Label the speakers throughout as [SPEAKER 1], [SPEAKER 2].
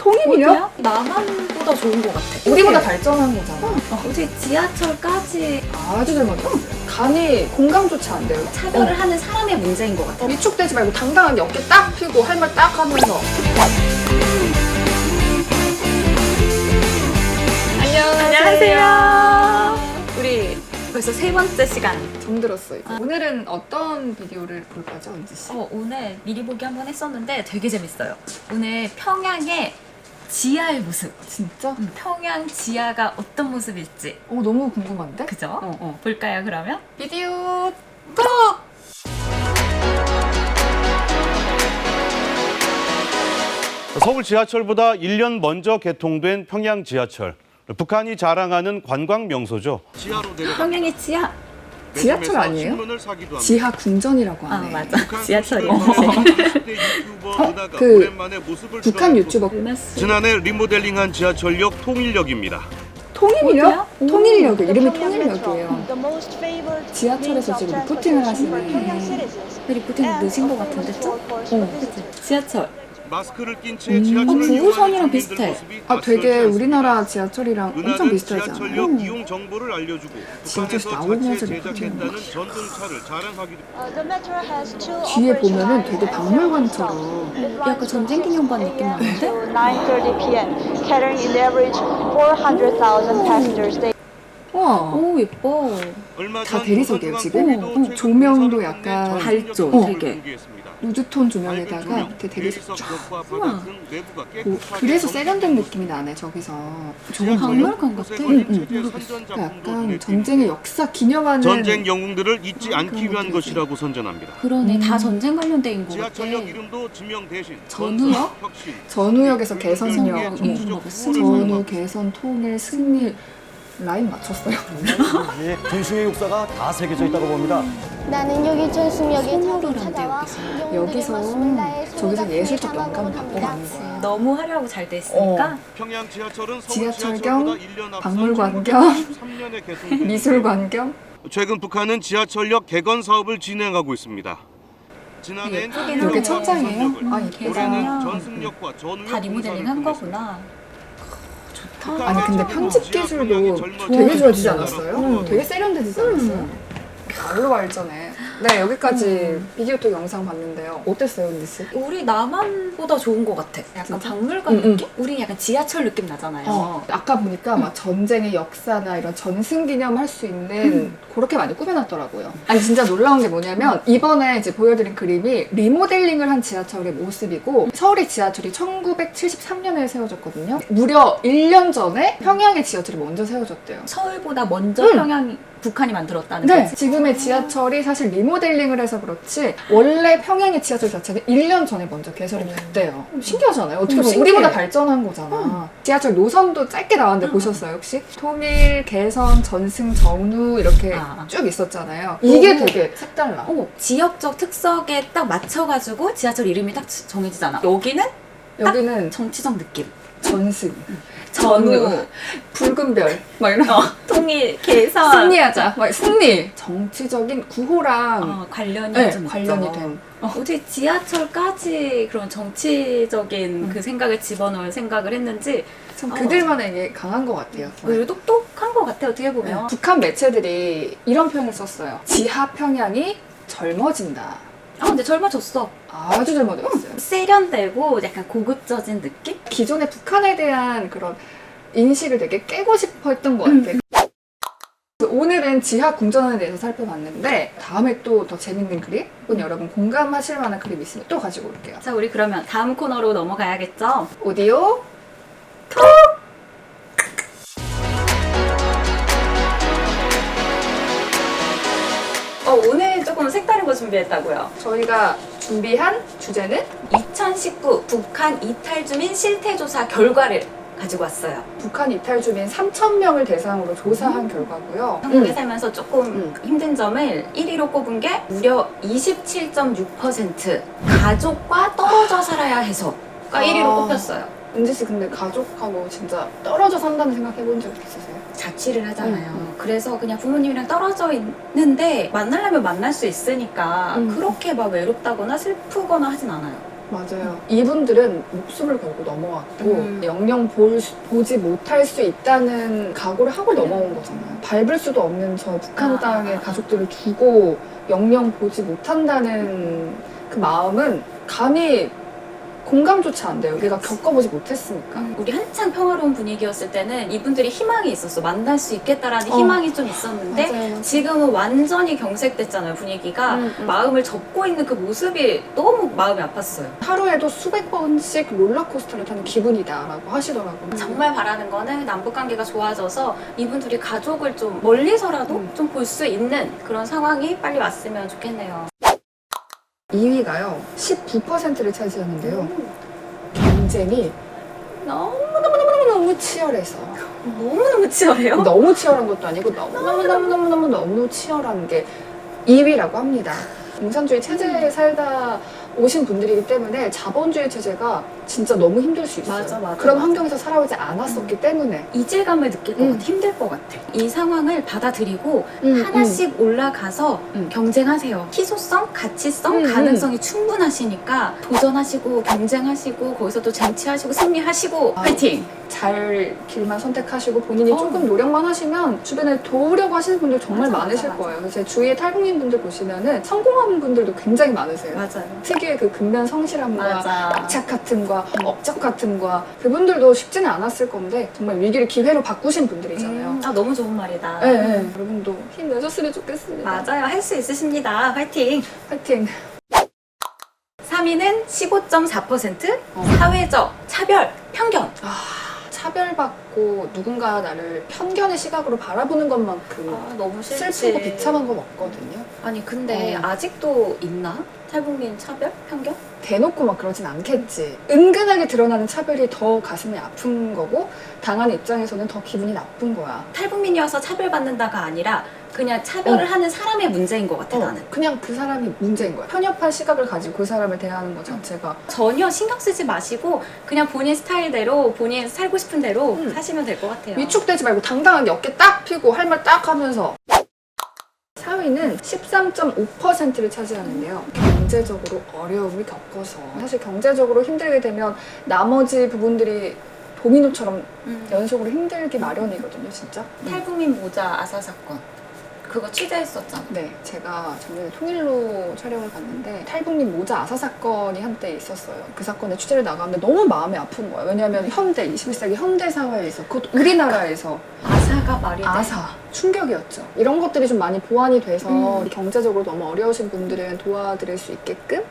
[SPEAKER 1] 통일이요?
[SPEAKER 2] 남한보다 좋은 것 같아.
[SPEAKER 1] 우리보다 발전한 거잖아.
[SPEAKER 2] 어떻게 지하철까지
[SPEAKER 1] 아주 잘 맞아. 간이 공감조차 안 돼요.
[SPEAKER 2] 차별을 하는 사람의 문제인 것 같아.
[SPEAKER 1] 위축되지 말고 당당하게 어깨 딱 펴고 할 말 딱 하면서.
[SPEAKER 2] 안녕하세요. 우리 벌써 세 번째 시간.
[SPEAKER 1] 잠들었어 이거. 오늘은 어떤 비디오를 볼 거죠, 은지 씨?
[SPEAKER 2] 어, 오늘 미리 보기 한번 했었는데 되게 재밌어요. 오늘 평양의 지하의 모습.
[SPEAKER 1] 진짜?
[SPEAKER 2] 음, 평양 지하가 어떤 모습일지.
[SPEAKER 1] 어 너무 궁금한데?
[SPEAKER 2] 그죠?
[SPEAKER 1] 어, 어.
[SPEAKER 2] 볼까요, 그러면?
[SPEAKER 1] 비디오
[SPEAKER 3] 서울 지하철보다 1년 먼저 개통된 평양 지하철. 북한이 자랑하는 관광 명소죠. 지하로
[SPEAKER 2] 평양의 지하.
[SPEAKER 1] 지하철 아니에요? 지하 궁전이라고
[SPEAKER 2] 아,
[SPEAKER 1] 하네.
[SPEAKER 2] 맞아. 지하철이.
[SPEAKER 1] 어, 그 북한 유튜버
[SPEAKER 3] 지난해 리모델링한 지하철역 통일역입니다.
[SPEAKER 1] 통일이요?
[SPEAKER 2] 어디야?
[SPEAKER 1] 통일역 이름이 통일역이에요.
[SPEAKER 4] 지하철에서
[SPEAKER 1] 지하철에서 지금 리포팅을 하시네.
[SPEAKER 2] 리포팅 늦은 것 같은데 좀?
[SPEAKER 1] 어.
[SPEAKER 2] 지하철.
[SPEAKER 3] 마스크를 낀채
[SPEAKER 1] 음.
[SPEAKER 3] 지하철을
[SPEAKER 2] 어, 구호선이랑 비슷해.
[SPEAKER 1] 아 되게 우리나라 지하철이랑 엄청 비슷하지
[SPEAKER 3] 지하철역
[SPEAKER 1] 않아요?
[SPEAKER 3] 이용 정보를 알려주고
[SPEAKER 1] 지하철에서
[SPEAKER 3] 북한에서
[SPEAKER 1] 나오면서
[SPEAKER 3] 제작했다는
[SPEAKER 1] 막.
[SPEAKER 3] 전등차를 자랑하기도
[SPEAKER 1] 뒤에 보면은 되게 박물관처럼
[SPEAKER 2] 약간 전쟁 기념관 느낌 나는데?
[SPEAKER 4] 9:30 p.m. carrying an average 400,000 passengers daily.
[SPEAKER 1] 와
[SPEAKER 2] 오, 예뻐.
[SPEAKER 3] 얼마
[SPEAKER 1] 다
[SPEAKER 3] 전
[SPEAKER 1] 대리석이에요, 지금? 어, 조명도 약간
[SPEAKER 2] 밝죠, 되게.
[SPEAKER 3] 공개했습니다.
[SPEAKER 1] 루즈톤
[SPEAKER 3] 밝은
[SPEAKER 1] 조명에다가
[SPEAKER 3] 조명,
[SPEAKER 1] 밑에 쫙
[SPEAKER 3] 내부가
[SPEAKER 1] 오,
[SPEAKER 3] 깨끗하게
[SPEAKER 1] 그래서 세련된 느낌이 나네 저기서
[SPEAKER 2] 저건 박물관 같아.
[SPEAKER 1] 응, 응. 그러니까 약간 전쟁의 역사 기념하는
[SPEAKER 3] 전쟁 영웅들을 잊지 않기 위한 것이라고 선전합니다.
[SPEAKER 2] 그러네.
[SPEAKER 1] 음.
[SPEAKER 2] 다 전쟁 관련된 것 같아.
[SPEAKER 3] 지하철역 이름도 지명 대신
[SPEAKER 2] 전우역?
[SPEAKER 1] 전우역에서 개선역
[SPEAKER 3] 정치적
[SPEAKER 2] 전우,
[SPEAKER 1] 개선 통일 승리 라인 맞췄어요
[SPEAKER 5] 예, 전승의 역사가 다 새겨져 있다고 봅니다.
[SPEAKER 4] 나는 여기 자주
[SPEAKER 2] 한대,
[SPEAKER 4] 찾아와
[SPEAKER 2] 여기서.
[SPEAKER 1] 저기서 예술적 영감을 받고 가는 거야
[SPEAKER 2] 너무 화려하고 잘 돼 있으니까.
[SPEAKER 3] 평양 지하철은 서울
[SPEAKER 1] 지하철
[SPEAKER 3] 지하철보다
[SPEAKER 1] 겸
[SPEAKER 3] 1년 앞서
[SPEAKER 1] 박물관 겸
[SPEAKER 3] 1993년에 개통된
[SPEAKER 1] 미술관 겸
[SPEAKER 3] 최근 북한은 지하철역 개건 사업을 진행하고 있습니다. 지난해
[SPEAKER 1] 여기
[SPEAKER 2] 하네.
[SPEAKER 1] 천장이에요? 아
[SPEAKER 3] 올해는
[SPEAKER 1] 이쁘다
[SPEAKER 3] 전승역과 전우역
[SPEAKER 2] 다 리모델링 한 거구나.
[SPEAKER 1] 아니 근데 편집 기술도 되게 좋아지지 않았어요? 되게 세련되지 않았어요? 말로 발전해 네 여기까지 비디오 톡 영상 봤는데요 어땠어요 은지 씨?
[SPEAKER 2] 우리 남한보다 좋은 것 같아. 약간
[SPEAKER 1] 진짜?
[SPEAKER 2] 박물관
[SPEAKER 1] 응, 응.
[SPEAKER 2] 느낌? 우리 약간 지하철 느낌 나잖아요.
[SPEAKER 1] 어, 아까 보니까 막 전쟁의 역사나 이런 전승 기념 할 수 있는 그렇게 많이 꾸며놨더라고요. 아니 진짜 놀라운 게 뭐냐면 이번에 이제 보여드린 그림이 리모델링을 한 지하철의 모습이고 서울의 지하철이 1973년에 세워졌거든요. 무려 1년 전에 평양의 지하철이 먼저 세워졌대요.
[SPEAKER 2] 서울보다 먼저
[SPEAKER 1] 응.
[SPEAKER 2] 평양 북한이 만들었다는
[SPEAKER 1] 네,
[SPEAKER 2] 거지.
[SPEAKER 1] 지금의 지하철이 사실 리모델링을 해서 그렇지 원래 평양의 지하철 자체는 1년 전에 먼저 개설이 됐대요. 신기하잖아요. 어떻게
[SPEAKER 2] 음,
[SPEAKER 1] 보면
[SPEAKER 2] 신기해.
[SPEAKER 1] 우리보다 발전한 거잖아. 지하철 노선도 짧게 나왔는데 보셨어요 혹시? 통일, 개선, 전승, 전우 이렇게
[SPEAKER 2] 아.
[SPEAKER 1] 쭉 있었잖아요. 이게
[SPEAKER 2] 오.
[SPEAKER 1] 되게 색달라.
[SPEAKER 2] 어, 지역적 특성에 딱 맞춰가지고 지하철 이름이 딱 정해지잖아. 여기는
[SPEAKER 1] 여기는
[SPEAKER 2] 정치적 느낌.
[SPEAKER 1] 전승,
[SPEAKER 2] 전우,
[SPEAKER 1] 붉은 별, 막 이런
[SPEAKER 2] 어, 통일, 개선.
[SPEAKER 1] 승리하자, 막 승리. 정치적인 구호랑
[SPEAKER 2] 어, 관련이
[SPEAKER 1] 네,
[SPEAKER 2] 좀
[SPEAKER 1] 관련이
[SPEAKER 2] 있죠.
[SPEAKER 1] 된.
[SPEAKER 2] 어, 어떻게 지하철까지 그런 정치적인 그 생각을 집어넣을 생각을 했는지
[SPEAKER 1] 참
[SPEAKER 2] 어.
[SPEAKER 1] 그들만의 게 강한 것 같아요.
[SPEAKER 2] 오히려 똑똑한 것 같아 어떻게
[SPEAKER 1] 네,
[SPEAKER 2] 보면.
[SPEAKER 1] 북한 매체들이 이런 표현을 썼어요. 지하 평양이 젊어진다.
[SPEAKER 2] 아 근데 젊어졌어.
[SPEAKER 1] 아주 젊어졌어요.
[SPEAKER 2] 세련되고 약간 고급져진 느낌?
[SPEAKER 1] 기존의 북한에 대한 그런 인식을 되게 깨고 싶어 했던 것 같아요. 오늘은 지하 궁전에 대해서 살펴봤는데 다음에 또 더 재밌는 그림 혹은 여러분 공감하실 만한 그림 있으면 또 가지고 올게요.
[SPEAKER 2] 자 우리 그러면 다음 코너로 넘어가야겠죠?
[SPEAKER 1] 오디오
[SPEAKER 2] 준비했다고요.
[SPEAKER 1] 저희가 준비한 주제는
[SPEAKER 2] 2019 북한 이탈 주민 실태 조사 결과를 가지고 왔어요.
[SPEAKER 1] 북한 이탈 주민 3천 명을 대상으로 조사한 결과고요.
[SPEAKER 2] 한국에
[SPEAKER 1] 음.
[SPEAKER 2] 살면서 조금
[SPEAKER 1] 음.
[SPEAKER 2] 힘든 점을 1위로 꼽은 게 무려 27.6% 가족과 떨어져 살아야 해서가
[SPEAKER 1] 아.
[SPEAKER 2] 1위로 꼽혔어요.
[SPEAKER 1] 은지 씨 근데 가족하고 진짜 떨어져 산다는 생각 해본 적 있으세요?
[SPEAKER 2] 자취를 하잖아요.
[SPEAKER 1] 음.
[SPEAKER 2] 그래서 그냥 부모님이랑 떨어져 있는데 만나려면 만날 수 있으니까
[SPEAKER 1] 음.
[SPEAKER 2] 그렇게 막 외롭다거나 슬프거나 하진 않아요.
[SPEAKER 1] 맞아요. 이분들은 목숨을 걸고 넘어왔고
[SPEAKER 2] 음.
[SPEAKER 1] 영영 볼, 수- 보지 못할 수 있다는 각오를 하고 넘어온 거잖아요. 밟을 수도 없는 저 북한
[SPEAKER 2] 아, 아, 아.
[SPEAKER 1] 가족들을 두고 영영 보지 못한다는 그 마음은 감히 공감조차 안 돼요. 우리가 겪어보지 못했으니까.
[SPEAKER 2] 우리 한창 평화로운 분위기였을 때는 이분들이 희망이 있었어. 만날 수 있겠다라는
[SPEAKER 1] 어.
[SPEAKER 2] 희망이 좀 있었는데
[SPEAKER 1] 맞아요.
[SPEAKER 2] 지금은 완전히 경색됐잖아요, 분위기가.
[SPEAKER 1] 음, 음.
[SPEAKER 2] 마음을 접고 있는 그 모습이 너무 마음이 아팠어요.
[SPEAKER 1] 하루에도 수백 번씩 롤러코스터를 타는 기분이다라고 하시더라고요.
[SPEAKER 2] 정말 바라는 거는 남북 관계가 좋아져서 이분들이 가족을 좀 멀리서라도
[SPEAKER 1] 음.
[SPEAKER 2] 좀볼 수 있는 그런 상황이 빨리 왔으면 좋겠네요.
[SPEAKER 1] 2위가요. 19%를 차지하는데요. 경쟁이 너무너무너무너무 치열해서
[SPEAKER 2] 너무너무 치열해요.
[SPEAKER 1] 너무 치열한 것도 아니고 너무너무너무너무너무 너무 치열한 게 2위라고 합니다. 공산주의 체제에 살다 오신 분들이기 때문에 자본주의 체제가 진짜 너무 힘들 수 있어요.
[SPEAKER 2] 맞아, 맞아,
[SPEAKER 1] 그런
[SPEAKER 2] 맞아.
[SPEAKER 1] 환경에서 살아오지 않았었기 때문에
[SPEAKER 2] 이질감을 느낄 것
[SPEAKER 1] 음.
[SPEAKER 2] 같아. 힘들 것 같아. 이 상황을 받아들이고
[SPEAKER 1] 음,
[SPEAKER 2] 하나씩 올라가서
[SPEAKER 1] 음.
[SPEAKER 2] 경쟁하세요. 희소성, 가치성,
[SPEAKER 1] 음,
[SPEAKER 2] 가능성이 충분하시니까 도전하시고 경쟁하시고 거기서 또 쟁취하시고 승리하시고
[SPEAKER 1] 아.
[SPEAKER 2] 파이팅!
[SPEAKER 1] 잘 길만 선택하시고 본인이
[SPEAKER 2] 어.
[SPEAKER 1] 조금 노력만 하시면 주변에 도우려고 하시는 분들 정말
[SPEAKER 2] 맞아,
[SPEAKER 1] 많으실
[SPEAKER 2] 맞아, 맞아.
[SPEAKER 1] 거예요. 제 주위에 탈북민 분들 보시면은 성공한 분들도 굉장히 많으세요.
[SPEAKER 2] 맞아요.
[SPEAKER 1] 특유의 그 근면 성실함과
[SPEAKER 2] 맞아.
[SPEAKER 1] 악착 같음과 업적 같음과 그분들도 쉽지는 않았을 건데 정말 위기를 기회로 바꾸신 분들이잖아요.
[SPEAKER 2] 음, 아 너무 좋은 말이다.
[SPEAKER 1] 네, 네. 여러분도 힘내셨으면 좋겠습니다.
[SPEAKER 2] 맞아요. 할 수 있으십니다. 파이팅!
[SPEAKER 1] 파이팅.
[SPEAKER 2] 3위는 15.4%
[SPEAKER 1] 어.
[SPEAKER 2] 사회적 차별, 편견.
[SPEAKER 1] 아, 차별받고 누군가 나를 편견의 시각으로 바라보는 것만큼
[SPEAKER 2] 아, 너무 싫지.
[SPEAKER 1] 슬프고 비참한 건 없거든요.
[SPEAKER 2] 아니 근데
[SPEAKER 1] 어.
[SPEAKER 2] 아직도 있나? 탈북민 차별, 편견?
[SPEAKER 1] 대놓고 막 그러진 않겠지. 은근하게 드러나는 차별이 더 가슴이 아픈 거고 당한 입장에서는 더 기분이 나쁜 거야.
[SPEAKER 2] 탈북민이어서 차별받는다가 아니라 그냥 차별을 하는 사람의 문제인 것 같아
[SPEAKER 1] 어,
[SPEAKER 2] 나는.
[SPEAKER 1] 그냥 그 사람이 문제인 거야. 편협한 시각을 가지고 그 사람을 대하는 것 자체가
[SPEAKER 2] 전혀 신경 쓰지 마시고 그냥 본인 스타일대로 본인 살고 싶은 대로
[SPEAKER 1] 음.
[SPEAKER 2] 사시면 될 것 같아요.
[SPEAKER 1] 위축되지 말고 당당하게 어깨 딱 펴고 할 말 딱 하면서 4위는 13.5%를 차지하는데요. 경제적으로 어려움을 겪어서 사실 경제적으로 힘들게 되면 나머지 부분들이 도미노처럼
[SPEAKER 2] 음.
[SPEAKER 1] 연속으로 힘들기 마련이거든요, 진짜.
[SPEAKER 2] 탈북민 모자 아사 사건 그거 취재했었잖아.
[SPEAKER 1] 네, 제가 작년에 통일로 촬영을 갔는데 탈북민 모자 아사 사건이 한때 있었어요. 그 사건에 취재를 나가는데 너무 마음이 아픈 거예요. 왜냐하면 현대, 21세기 현대 사회에서 그것도 우리나라에서
[SPEAKER 2] 아사가 말이 돼.
[SPEAKER 1] 아사 충격이었죠. 이런 것들이 좀 많이 보완이 돼서
[SPEAKER 2] 음.
[SPEAKER 1] 경제적으로 너무 어려우신 분들은 도와드릴 수 있게끔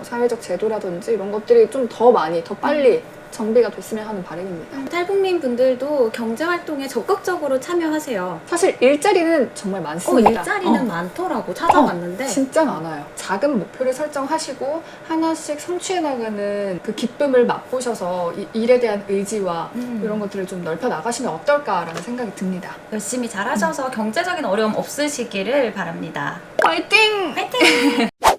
[SPEAKER 1] 뭐 사회적 제도라든지 이런 것들이 좀 더 많이 더 빨리 정비가 됐으면 하는 바람입니다.
[SPEAKER 2] 탈북민 분들도 경제 활동에 적극적으로 참여하세요.
[SPEAKER 1] 사실 일자리는 정말
[SPEAKER 2] 어,
[SPEAKER 1] 많습니다.
[SPEAKER 2] 일자리는
[SPEAKER 1] 어.
[SPEAKER 2] 많더라고 찾아봤는데
[SPEAKER 1] 진짜 많아요. 작은 목표를 설정하시고 하나씩 성취해 나가는 그 기쁨을 맛보셔서 이 일에 대한 의지와
[SPEAKER 2] 음.
[SPEAKER 1] 이런 것들을 좀 넓혀 나가시면 어떨까라는 생각이 듭니다.
[SPEAKER 2] 열심히 잘하셔서 경제적인 어려움 없으시기를 바랍니다.
[SPEAKER 1] 파이팅!
[SPEAKER 2] 파이팅!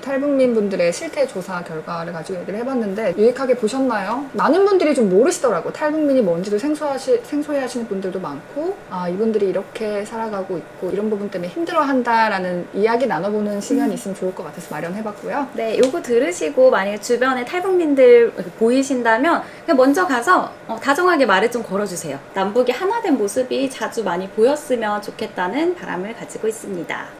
[SPEAKER 1] 탈북민 분들의 실태 조사 결과를 가지고 얘기를 해봤는데 유익하게 보셨나요? 많은 분들이 좀 모르시더라고. 탈북민이 뭔지도 생소하시, 생소해 하시는 분들도 많고, 아, 이분들이 이렇게 살아가고 있고, 이런 부분 때문에 힘들어 한다라는 이야기 나눠보는 시간이 있으면 좋을 것 같아서 마련해봤고요.
[SPEAKER 2] 네, 요거 들으시고 만약에 주변에 탈북민들 보이신다면 그냥 먼저 가서 어, 다정하게 말을 좀 걸어주세요. 남북이 하나 된 모습이 자주 많이 보였으면 좋겠다는 바람을 가지고 있습니다.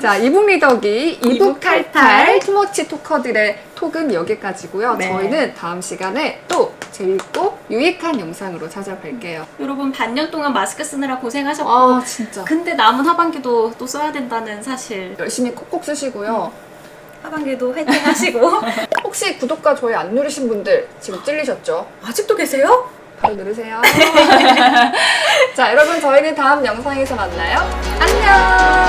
[SPEAKER 1] 자, 이북 리더기, 이북
[SPEAKER 2] 이북
[SPEAKER 1] 탈탈,
[SPEAKER 2] 탈탈.
[SPEAKER 1] 투머치 토커들의 톡은 여기까지고요.
[SPEAKER 2] 네.
[SPEAKER 1] 저희는 다음 시간에 또 재밌고 유익한 영상으로 찾아뵐게요.
[SPEAKER 2] 여러분 반년 동안 마스크 쓰느라 고생하셨고
[SPEAKER 1] 아, 진짜.
[SPEAKER 2] 근데 남은 하반기도 또 써야 된다는 사실
[SPEAKER 1] 열심히 콕콕 쓰시고요.
[SPEAKER 2] 하반기도 화이팅 하시고
[SPEAKER 1] 혹시 구독과 좋아요 안 누르신 분들 지금 찔리셨죠?
[SPEAKER 2] 아직도 계세요?
[SPEAKER 1] 바로 누르세요. 자, 여러분 저희는 다음 영상에서 만나요. 안녕!